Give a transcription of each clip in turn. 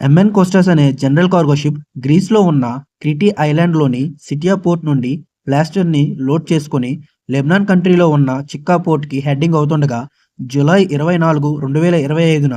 MN Kostas అనే general cargo ship గ్రీస్లో ఉన్న క్రిటీ ఐలాండ్లోని సిటియా పోర్ట్ నుండి ప్లాస్టర్ని లోడ్ చేసుకుని లెబ్నాన్ కంట్రీలో ఉన్న చిక్కా పోర్ట్కి హెడ్డింగ్ అవుతుండగా జూలై ఇరవై నాలుగు రెండు వేల ఇరవై ఐదున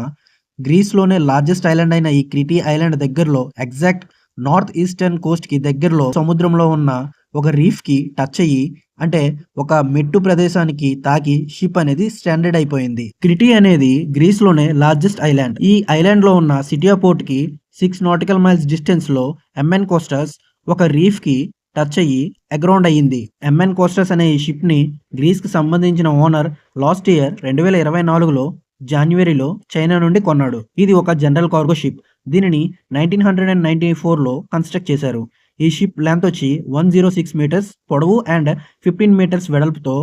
గ్రీస్లోనే లార్జెస్ట్ ఐలాండ్ అయిన ఈ క్రిటీ ఐలాండ్ దగ్గరలో ఎగ్జాక్ట్ నార్త్ ఈస్టర్న్ కోస్ట్కి దగ్గరలో సముద్రంలో ఉన్న ఒక రీఫ్కి టచ్ అయ్యి అంటే ఒక మెట్టు ప్రదేశానికి తాకి షిప్ అనేది స్టాండర్డ్ అయిపోయింది. క్రిటీ అనేది గ్రీస్లోనే లార్జెస్ట్ ఐలాండ్. ఈ ఐలాండ్లో ఉన్న సిటియా పోర్ట్కి సిక్స్ నాటికల్ మైల్స్ డిస్టెన్స్లో ఎంఎన్ కోస్టర్స్ ఒక రీఫ్కి టచ్ అయ్యి అగ్రౌండ్ అయ్యింది. ఎంఎన్ కోస్టర్స్ అనే ఈ షిప్ని గ్రీస్కి సంబంధించిన ఓనర్ లాస్ట్ ఇయర్ రెండు వేల ఇరవై నాలుగులో జాన్వరిలో చైనా నుండి కొన్నాడు. ఇది ఒక జనరల్ కార్గో షిప్. దీనిని నైన్టీన్ హండ్రెడ్ అండ్ నైన్టీ ఫోర్లో కన్స్ట్రక్ట్ చేశారు. ఈ షిప్ లెంత్ వచ్చి వన్ జీరో సిక్స్ మీటర్స్ పొడవు అండ్ ఫిఫ్టీన్ మీటర్స్ వెడల్పుతో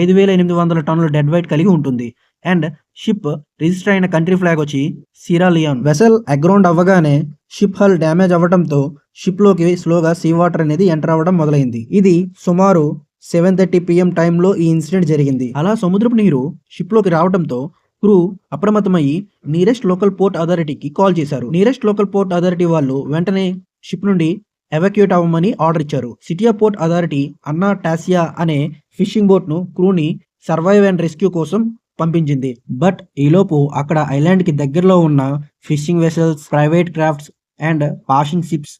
ఐదు వేల ఎనిమిది వందల టన్నుల డెడ్ వైట్ కలిగి ఉంటుంది. అండ్ షిప్ రిజిస్టర్ అయిన కంట్రీ ఫ్లాగ్ వచ్చి సిరా లియాన్ వెసల్ అగ్రౌండ్ అవ్వగానే షిప్ హల్ డ్యామేజ్ అవ్వడంతో షిప్లోకి స్లోగా సీ వాటర్ అనేది ఎంటర్ అవ్వడం మొదలైంది. ఇది సుమారు సెవెన్ థర్టీ పిఎం టైంలో ఈ ఇన్సిడెంట్ జరిగింది. అలా సముద్రపు నీరు షిప్లోకి రావడంతో క్రూ అప్రమత్తమయ్యి నీరెస్ట్ లోకల్ పోర్ట్ అథారిటీకి కాల్ చేశారు. నీరెస్ట్ లోకల్ పోర్ట్ అథారిటీ వాళ్ళు వెంటనే షిప్ నుండి ఎవాక్యూట్ అవ్వమని ఆర్డర్ ఇచ్చారు. సిటియా పోర్ట్ అథారిటీ అన్నా టాసియా అనే ఫిషింగ్ బోట్ను క్రూని సర్వైవ్ అండ్ రెస్క్యూ కోసం పంపించింది. బట్ ఈలోపు అక్కడ ఐలాండ్కి దగ్గరలో ఉన్న fishing vessels private crafts and passing ships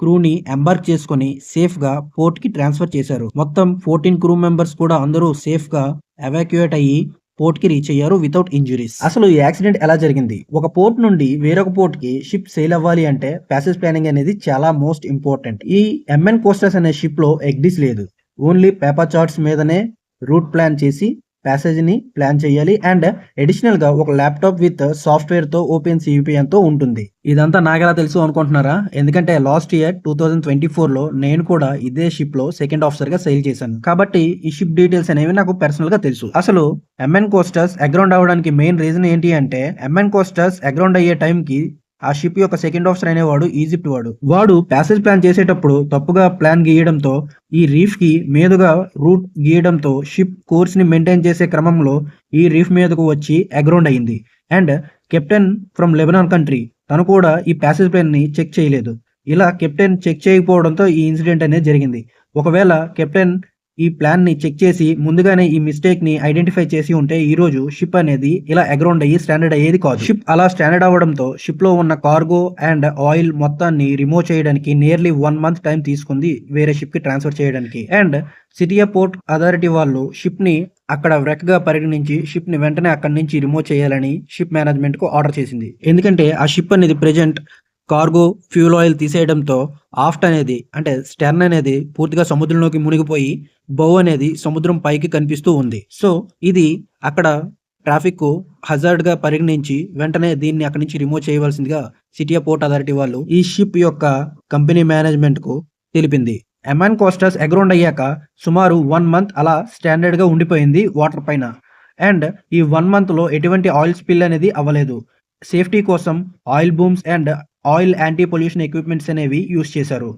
క్రూని embark చేసుకుని సేఫ్గా పోర్ట్కి ట్రాన్స్ఫర్ చేశారు. మొత్తం ఫోర్టీన్ క్రూ మెంబర్స్ కూడా అందరూ సేఫ్గా ఎవాక్యుయేట్ అయ్యి పోర్ట్కి రీచ్ అయ్యారు వితౌట్ ఇంజురీస్. అసలు ఈ యాక్సిడెంట్ ఎలా జరిగింది? ఒక పోర్ట్ నుండి వేరొక పోర్ట్కి షిప్ సేల్ అవ్వాలి అంటే ప్యాసేజ్ ప్లానింగ్ అనేది చాలా మోస్ట్ ఇంపార్టెంట్. ఈ ఎంఎన్ కోస్టర్స్ అనే షిప్లో ఎగ్డిస్ లేదు. ఓన్లీ పేపర్ చార్ట్స్ మీదనే రూట్ ప్లాన్ చేసి ప్యాసేజ్ని ప్లాన్ చేయాలి. అండ్ అడిషనల్గా ఒక ల్యాప్టాప్ విత్ సాఫ్ట్వేర్తో ఓపెన్ సిపిఎన్ ఉంటుంది. ఇదంతా నాకెలా తెలుసు అనుకుంటున్నారా? ఎందుకంటే last year two thousand twenty ఫోర్లో నేను కూడా ఇదే షిప్లో సెకండ్ ఆఫీసర్గా సెయిల్ చేశాను. కాబట్టి ఈ షిప్ డీటెయిల్స్ అనేవి నాకు పర్సనల్గా తెలుసు. అసలు ఎంఎన్ కోస్టర్స్ అగ్రౌండ్ అవ్వడానికి మెయిన్ రీజన్ ఏంటి అంటే ఎంఎన్ కోస్టర్స్ అగ్రౌండ్ అయ్యే టైంకి ఆ షిప్ యొక్క సెకండ్ ఆఫీసర్ అనేవాడు ఈజిప్ట్ వాడు. వాడు ప్యాసేజ్ ప్లాన్ చేసేటప్పుడు తప్పుగా ప్లాన్ గీయడంతో ఈ రీఫ్కి మీదుగా రూట్ గీయడంతో షిప్ కోర్స్ని మెయింటైన్ చేసే క్రమంలో ఈ రీఫ్ మీదకు వచ్చి అగ్రౌండ్ అయింది. And captain from Lebanon country తను కూడా ఈ ప్యాసేజ్ ప్లాన్ని చెక్ చేయలేదు. ఇలా కెప్టెన్ చెక్ చేయకపోవడంతో ఈ ఇన్సిడెంట్ అనేది జరిగింది. ఒకవేళ కెప్టెన్ ఈ ప్లాన్ని చెక్ చేసి ముందుగానే ఈ మిస్టేక్ని ఐడెంటిఫై చేసి ఉంటే ఈ రోజు షిప్ అనేది ఇలా అగ్రౌండ్ అయ్యి స్టాండర్డ్ అయ్యేది కాదు. షిప్ అలా స్టాండర్డ్ అవ్వడంతో షిప్లో ఉన్న కార్గో అండ్ ఆయిల్ మొత్తాన్ని రిమూవ్ చేయడానికి నియర్లీ వన్ మంత్ టైం తీసుకుంది వేరే షిప్కి ట్రాన్స్ఫర్ చేయడానికి. అండ్ సిటియా పోర్ట్ అథారిటీ వాళ్ళు షిప్ని అక్కడ wreck గా పరిగణించి షిప్ని వెంటనే అక్కడి నుంచి రిమూవ్ చేయాలని షిప్ మేనేజ్మెంట్కు ఆర్డర్ చేసింది. ఎందుకంటే ఆ షిప్ అనేది ప్రెజెంట్ కార్గో ఫ్యూల్ ఆయిల్ తీసేయడంతో ఆఫ్ట్ అనేది అంటే స్టెర్న్ అనేది పూర్తిగా సముద్రంలోకి మునిగిపోయి బౌ అనేది సముద్రం పైకి కనిపిస్తూ ఉంది. సో ఇది అక్కడ ట్రాఫిక్ హజార్డ్గా పరిగణించి వెంటనే దీన్ని అక్కడి నుంచి రిమూవ్ చేయవలసిందిగా సిటీ పోర్ట్ అథారిటీ వాళ్ళు ఈ షిప్ యొక్క కంపెనీ మేనేజ్మెంట్కు తెలిపింది. ఎమాన్ కోస్టర్స్ ఎగ్రౌండ్ అయ్యాక సుమారు వన్ మంత్ అలా స్టాండర్డ్గా ఉండిపోయింది వాటర్ పైన. అండ్ ఈ వన్ మంత్లో ఎటువంటి ఆయిల్ స్పిల్ అనేది అవ్వలేదు. సేఫ్టీ కోసం oil booms and oil anti pollution equipments అనేవి యూస్ చేశారు.